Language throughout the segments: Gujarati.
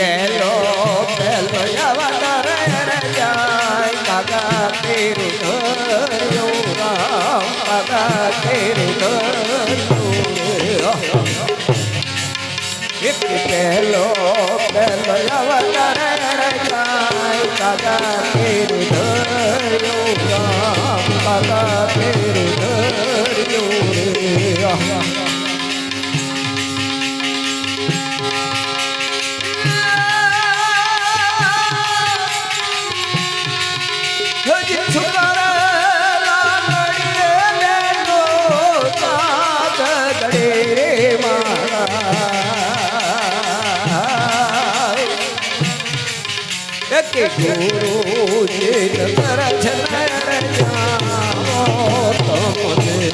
એક પેલો પહેલો અવતાર જાય, કાકા તેરું ધર્યું રામ, કાકા તેરું જાય, કાકા તેરું ધર્યું એક ગુરુ જે જાઓ તમને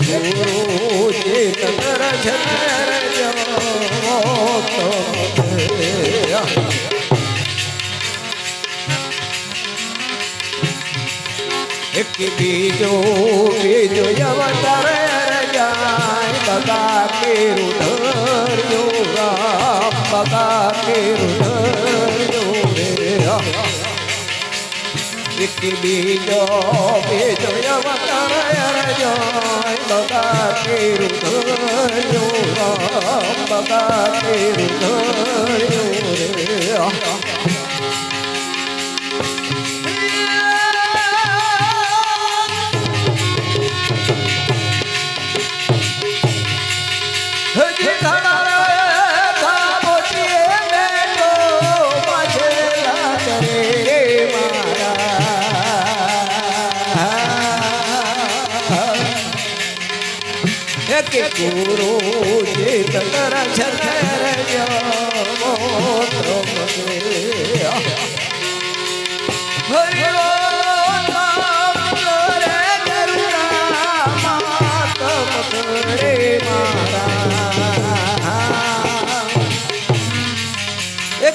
ગુરુ જે નગર છે એક બીજો બીજો અવતાર જાય બગા કે ધર્યો રામ બગા કે ધર્યો રે એક બીજો બીજો અવતાર જાય બગા કે ધર્યો રામ બગા કે ધર્યો રે એક ગુરુ જે તર છર હરિ કરે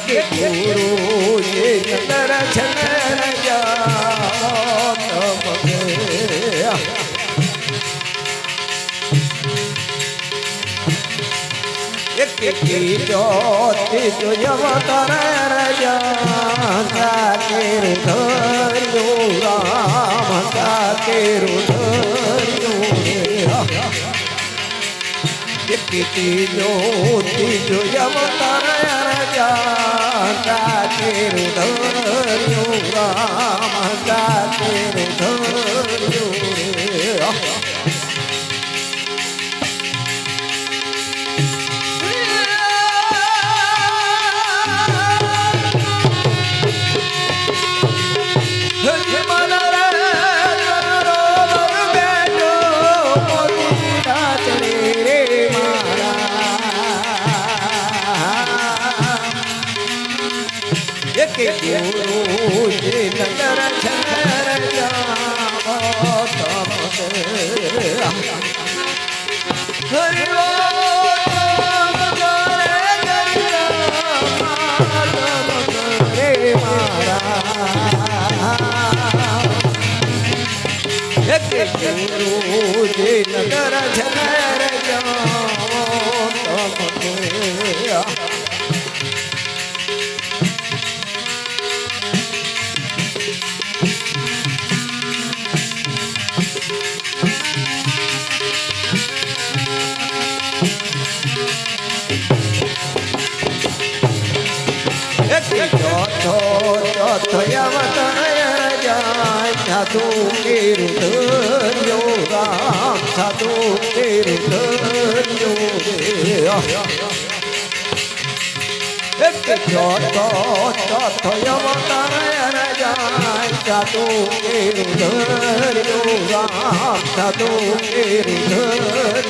કરે ગુરુ એક કીજો તીજો અવતાર રજા કેરું ધર્યું રામ કેરું ધર્યું એક તીજો તીજો અવતાર રજા કેરું ધર્યું રામ કેરું એક ગુરુ નગર છર જાઓ તમને હરિ ઓમ કરે કરે મારા એક ગુરુ જે નગર છર જાઓ તમને ચોથો અવતાર જાય સાધુ કેરું રામ સાધુ કેરું અવતાર જાય સાધુ કેરું રામ સાધુ કેરું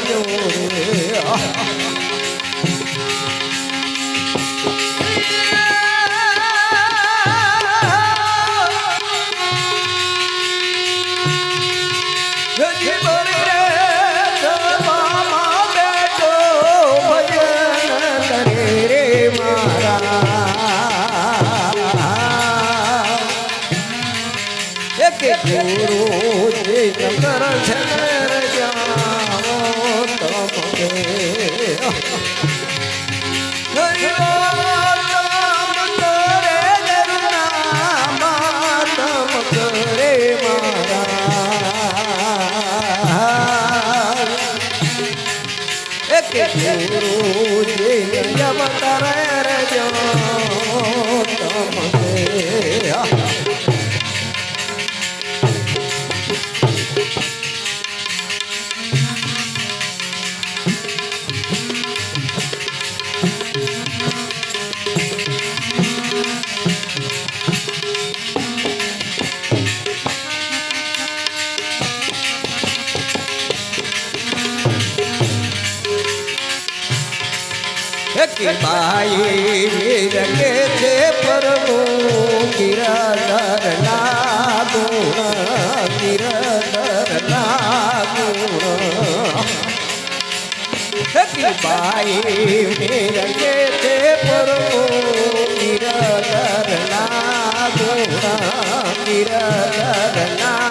કે ભાઈ વિરકે છે પરમો ગિરધર ના ગુણ ગિરધર ના ગુણ ભાઈ વિરકે છે પરમો ગિરધર ના ગુણ ગિરધર